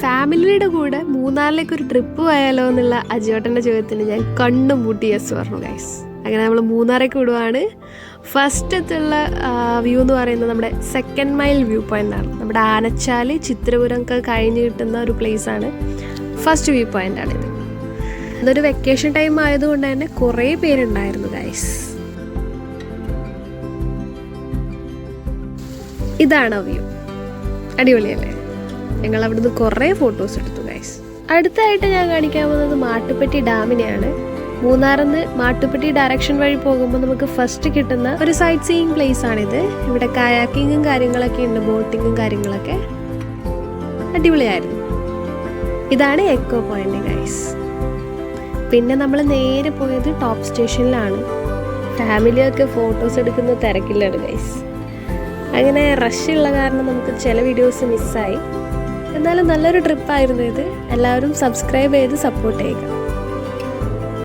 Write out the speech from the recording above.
ഫാമിലിയുടെ കൂടെ മൂന്നാറിലേക്ക് ഒരു ട്രിപ്പ് പോയാലോ എന്നുള്ള അജിയോട്ടന്റെ ചോദ്യത്തിന് ഞാൻ കണ്ണും പൂട്ടി യെസ് പറഞ്ഞു ഗൈസ് അങ്ങനെ നമ്മൾ മൂന്നാറേക്ക് വിടുവാണ്. ഫസ്റ്റത്തുള്ള വ്യൂ എന്ന് പറയുന്നത് നമ്മുടെ സെക്കൻഡ് മൈൽ വ്യൂ പോയിന്റ് ആണ്. നമ്മുടെ ആനച്ചാൽ ചിത്രപുരം ഒക്കെ കഴിഞ്ഞ് കിട്ടുന്ന ഒരു പ്ലേസ് ആണ്. ഫസ്റ്റ് വ്യൂ പോയിന്റ് ഇത്. ഇതൊരു വെക്കേഷൻ ടൈം ആയതുകൊണ്ട് തന്നെ കുറേ പേരുണ്ടായിരുന്നു ഗൈസ് ഇതാണ് വ്യൂ അടിപൊളിയല്ലേ? ഞങ്ങൾ അവിടുന്ന് കുറേ ഫോട്ടോസ് എടുത്തു ഗൈസ് അടുത്തായിട്ട് ഞാൻ കാണിക്കാൻ പോകുന്നത് മാട്ടുപ്പെട്ടി ഡാമിനെയാണ്. മൂന്നാറിൽ നിന്ന് മാട്ടുപ്പെട്ടി ഡയറക്ഷൻ വഴി പോകുമ്പോൾ നമുക്ക് ഫസ്റ്റ് കിട്ടുന്ന ഒരു സൈറ്റ് സീയിങ് പ്ലേസ് ആണിത്. ഇവിടെ കായാക്കിങ്ങും കാര്യങ്ങളൊക്കെ ഉണ്ട് ബോട്ടിങ്ങും കാര്യങ്ങളൊക്കെ. അടിപൊളിയായിരുന്നു. ഇതാണ് എക്കോ പോയിന്റ് ഗൈസ് പിന്നെ നമ്മൾ നേരെ പോയത് ടോപ്പ് സ്റ്റേഷനിലാണ് ഫാമിലിയൊക്കെ ഫോട്ടോസ് എടുക്കുന്ന തിരക്കില്ലാണ് ഗൈസ് അങ്ങനെ റഷ് ഉള്ള കാരണം നമുക്ക് ചില വീഡിയോസ് മിസ്സായി എന്നാലും നല്ലൊരു ട്രിപ്പായിരുന്നു ഇത്. എല്ലാവരും സബ്സ്ക്രൈബ് ചെയ്ത് സപ്പോർട്ട് ചെയ്യുക.